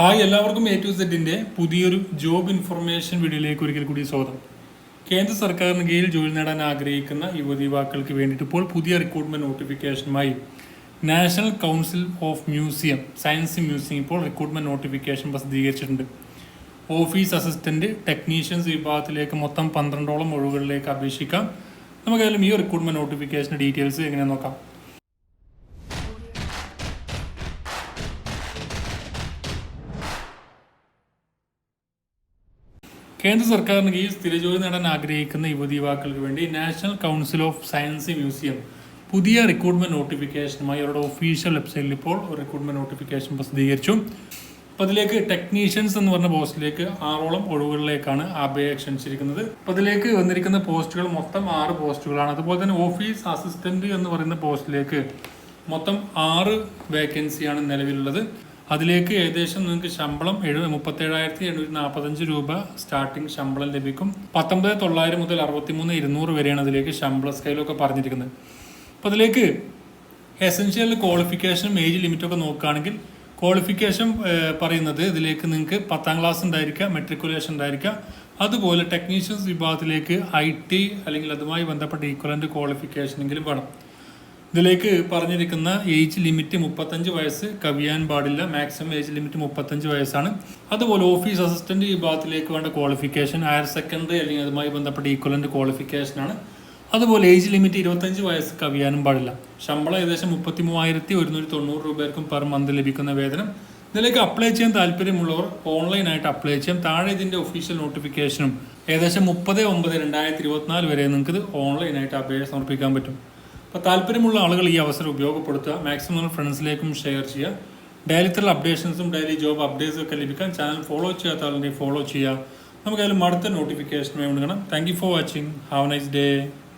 Hi എല്ലാവർക്കും A to സെറ്റിന്റെ പുതിയൊരു ജോബ് ഇൻഫർമേഷൻ വീഡിയോയിലേക്ക് ഒരിക്കൽ കൂടി സ്വാഗതം. കേന്ദ്ര സർക്കാരിന് കീഴിൽ ജോലി നേടാൻ ആഗ്രഹിക്കുന്ന യുവതി യുവാക്കൾക്ക് വേണ്ടിയിട്ട് ഇപ്പോൾ പുതിയ recruitment നോട്ടിഫിക്കേഷനുമായി national council of museum science museum ഇപ്പോൾ റിക്രൂട്ട്മെന്റ് നോട്ടിഫിക്കേഷൻ പ്രസിദ്ധീകരിച്ചിട്ടുണ്ട്. ഓഫീസ് അസിസ്റ്റന്റ് ടെക്നീഷ്യൻസ് വിഭാഗത്തിലേക്ക് മൊത്തം പന്ത്രണ്ടോളം ഒഴിവുകളിലേക്ക് അപേക്ഷിക്കാം. നമുക്കായാലും ഈ റിക്രൂട്ട്മെന്റ് നോട്ടിഫിക്കേഷന്റെ ഡീറ്റെയിൽസ് എങ്ങനെ നോക്കാം. കേന്ദ്ര സർക്കാരിന് കീഴിൽ സ്ഥിരജോലി നേടാൻ ആഗ്രഹിക്കുന്ന യുവതി യുവാക്കൾക്ക് വേണ്ടി national council of science museum പുതിയ റിക്രൂട്ട്മെന്റ് നോട്ടിഫിക്കേഷനുമായി അവരുടെ ഒഫീഷ്യൽ വെബ്സൈറ്റിൽ ഇപ്പോൾ റിക്രൂട്ട്മെന്റ് നോട്ടിഫിക്കേഷൻ പ്രസിദ്ധീകരിച്ചു. അപ്പോൾ അതിലേക്ക് ടെക്നീഷ്യൻസ് എന്ന് പറഞ്ഞ പോസ്റ്റിലേക്ക് ആറോളം ഒഴിവുകളിലേക്കാണ് അപേക്ഷ ക്ഷണിച്ചിരിക്കുന്നത്. അപ്പോൾ അതിലേക്ക് വന്നിരിക്കുന്ന പോസ്റ്റുകൾ മൊത്തം ആറ് പോസ്റ്റുകളാണ്. അതുപോലെ തന്നെ ഓഫീസ് അസിസ്റ്റന്റ് എന്ന് പറയുന്ന പോസ്റ്റിലേക്ക് മൊത്തം ആറ് വേക്കൻസിയാണ് നിലവിലുള്ളത്. അതിലേക്ക് ഏകദേശം നിങ്ങൾക്ക് ശമ്പളം എഴു മുപ്പത്തേഴായിരത്തി എണ്ണൂറ്റി നാൽപ്പത്തഞ്ച് രൂപ സ്റ്റാർട്ടിംഗ് ശമ്പളം ലഭിക്കും. പത്തൊമ്പത് തൊള്ളായിരം മുതൽ അറുപത്തിമൂന്ന് ഇരുന്നൂറ് വരെയാണ് അതിലേക്ക് ശമ്പള സ്കെയിലൊക്കെ പറഞ്ഞിരിക്കുന്നത്. അപ്പോൾ അതിലേക്ക് എസെൻഷ്യൽ ക്വാളിഫിക്കേഷനും ഏജ് ലിമിറ്റൊക്കെ നോക്കുകയാണെങ്കിൽ ക്വാളിഫിക്കേഷൻ പറയുന്നത് ഇതിലേക്ക് നിങ്ങൾക്ക് പത്താം ക്ലാസ് ഉണ്ടായിരിക്കുക മെട്രിക്കുലേഷൻ ഉണ്ടായിരിക്കുക. അതുപോലെ ടെക്നീഷ്യൻസ് വിഭാഗത്തിലേക്ക് ഐ ടി അല്ലെങ്കിൽ അതുമായി ബന്ധപ്പെട്ട ഈക്വലന്റ് ക്വാളിഫിക്കേഷനെങ്കിലും വേണം. ഇതിലേക്ക് പറഞ്ഞിരിക്കുന്ന ഏജ് ലിമിറ്റ് മുപ്പത്തഞ്ച് വയസ്സ് കവിയാൻ പാടില്ല മാക്സിമം ഏജ് ലിമിറ്റ് മുപ്പത്തഞ്ച് വയസ്സാണ്. അതുപോലെ ഓഫീസ് അസിസ്റ്റന്റ് വിഭാഗത്തിലേക്ക് വേണ്ട ക്വാളിഫിക്കേഷൻ ഹയർ സെക്കൻഡറി അല്ലെങ്കിൽ അതുമായി ബന്ധപ്പെട്ട ഈക്വലന്റ് ക്വാളിഫിക്കേഷനാണ് അതുപോലെ ഏജ് ലിമിറ്റ് ഇരുപത്തഞ്ച് വയസ്സ് കവിയാനും പാടില്ല. ശമ്പളം ഏകദേശം മുപ്പത്തി മൂവായിരത്തി ഒരുന്നൂറ്റി തൊണ്ണൂറ് രൂപയ്ക്കും പെർ മന്ത് ലഭിക്കുന്ന വേതനം. ഇതിലേക്ക് അപ്ലൈ ചെയ്യാൻ താല്പര്യമുള്ളവർ ഓൺലൈനായിട്ട് അപ്ലൈ ചെയ്യാം. താഴെ ഇതിന്റെ ഒഫീഷ്യൽ നോട്ടിഫിക്കേഷനും ഏകദേശം മുപ്പത് ഒമ്പത് രണ്ടായിരത്തി ഇരുപത്തിനാല് വരെ നിങ്ങൾക്ക് ഇത് ഓൺലൈനായിട്ട് അപേക്ഷ സമർപ്പിക്കാൻ പറ്റും. അപ്പോൾ താല്പര്യമുള്ള ആളുകൾ ഈ അവസരം ഉപയോഗപ്പെടുത്തുക. മാക്സിമം ഫ്രണ്ട്സിലേക്കും ഷെയർ ചെയ്യുക. ഡെയിലി തരം അപ്ഡേഷൻസും ഡെയിലി ജോബ് അപ്ഡേറ്റ്സും ഒക്കെ ലഭിക്കാൻ ചാനൽ ഫോളോ ചെയ്യാത്ത ആളുണ്ടെങ്കിൽ ഫോളോ ചെയ്യുക. നമുക്കതിലും അടുത്ത നോട്ടിഫിക്കേഷൻ വേണ്ടി thank you for watching have nice day